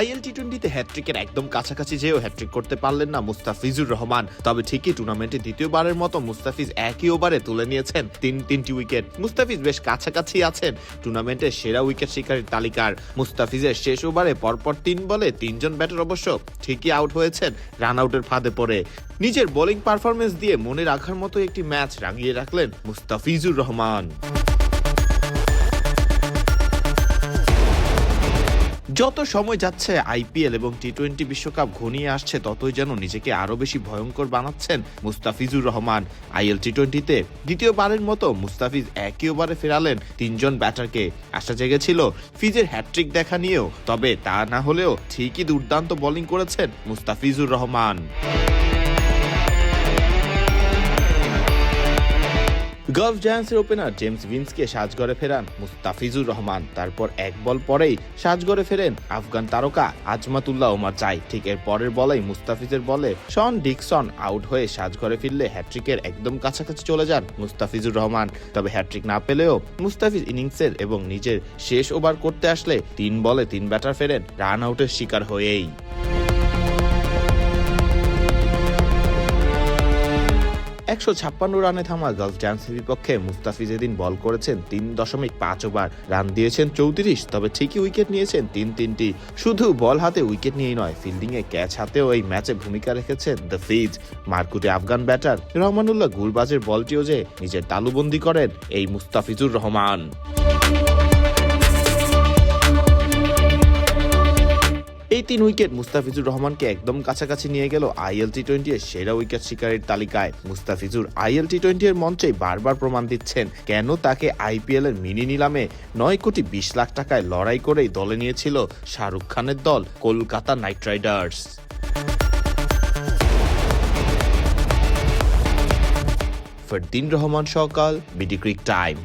IL টি টোয়েন্টিতে হ্যাট্রিকের একদম কাছাকাছি যেও হ্যাট্রিক করতে পারলেন না মুস্তাফিজুর রহমান। তবে ঠিকই টুর্নামেন্টে দ্বিতীয়বারের মতো মুস্তাফিজ একই ওভারে তুলে নিয়েছেন তিন, তিনটি উইকেট মুস্তাফিজ বেশ কাছাকাছি আছেন টুর্নামেন্টের সেরা উইকেট শিকারীর তালিকার। মুস্তাফিজের শেষ ওভারে পরপর তিন বলে তিনজন ব্যাটার অবশ্য ঠিকই আউট হয়েছেন রান আউটের ফাঁদে পড়ে। নিজের বোলিং পারফরমেন্স দিয়ে মনে রাখার মতো একটি ম্যাচ রাঙিয়ে রাখলেন মুস্তাফিজুর রহমান। যত সময় যাচ্ছে, আইপিএল এবং টি টোয়েন্টি বিশ্বকাপ ঘনিয়ে আসছে, ততই যেন নিজেকে আরও বেশি ভয়ঙ্কর বানাচ্ছেন মুস্তাফিজুর রহমান। আইএল টি টোয়েন্টিতে দ্বিতীয়বারের মতো মুস্তাফিজ একই ওভারে ফেরালেন তিনজন ব্যাটারকে। আশা জেগেছিল ফিজের হ্যাট্রিক দেখা নিয়েও, তবে তা না হলেও ঠিকই দুর্দান্ত বোলিং করেছেন মুস্তাফিজুর রহমান। গলফ জায়ান্টসের ওপেনার জেমস ভিন্সকে সাজগড়ে ফেরান মুস্তাফিজুর রহমান। তারপর এক বল পরেই সাজগড়ে ফেরেন আফগান তারকা আজমাতুল্লাহ ওমার চাই ঠিক এর পরের বলেই মুস্তাফিজের বলে শন ডিকসন আউট হয়ে সাজঘরে ফিরলে হ্যাট্রিকের একদম কাছাকাছি চলে যান মুস্তাফিজুর রহমান। তবে হ্যাট্রিক না পেলেও মুস্তাফিজ ইনিংসের এবং নিজের শেষ ওভার করতে আসলে তিন বলে তিন ব্যাটার ফেরেন রান আউটের শিকার হয়েই। একশো ছাপ্পান্ন রানে থামা গলফ জায়ান্টসের বিপক্ষে মুস্তাফিজ এদিন বল করেছেন তিন দশমিক পাঁচ ওভার। রান দিয়েছেন চৌত্রিশ, তবে ঠিকই উইকেট নিয়েছেন তিন তিনটি। শুধু বল হাতে উইকেট নিয়েই নয়, ফিল্ডিংয়ে ক্যাচ হাতেও এই ম্যাচে ভূমিকা রেখেছেন দ্য ফিজ মারকুটে আফগান ব্যাটার রহমানুল্লাহ গুলবাজের বলটিও যে নিজের তালুবন্দি করেন, এই মুস্তাফিজুর রহমান। এই তিন উইকেট মুস্তাফিজুর রহমানকে একদম কাছাকাছি নিয়ে গেল আইএল টি টোয়েন্টি এর সেরা উইকেট শিকারের তালিকায়। মুস্তাফিজুর আইএল টি টোয়েন্টি এর মঞ্চে বারবার প্রমাণ দিচ্ছেন। কেন তাকে আইপিএল এর মিনি নিলামে নয় কোটি বিশ লাখ টাকায় লড়াই করেই দলে নিয়েছিল শাহরুখ খানের দল, কলকাতা নাইট রাইডার্স। ফরদিন রহমান, সকাল, বিডি ক্রিক টাইম।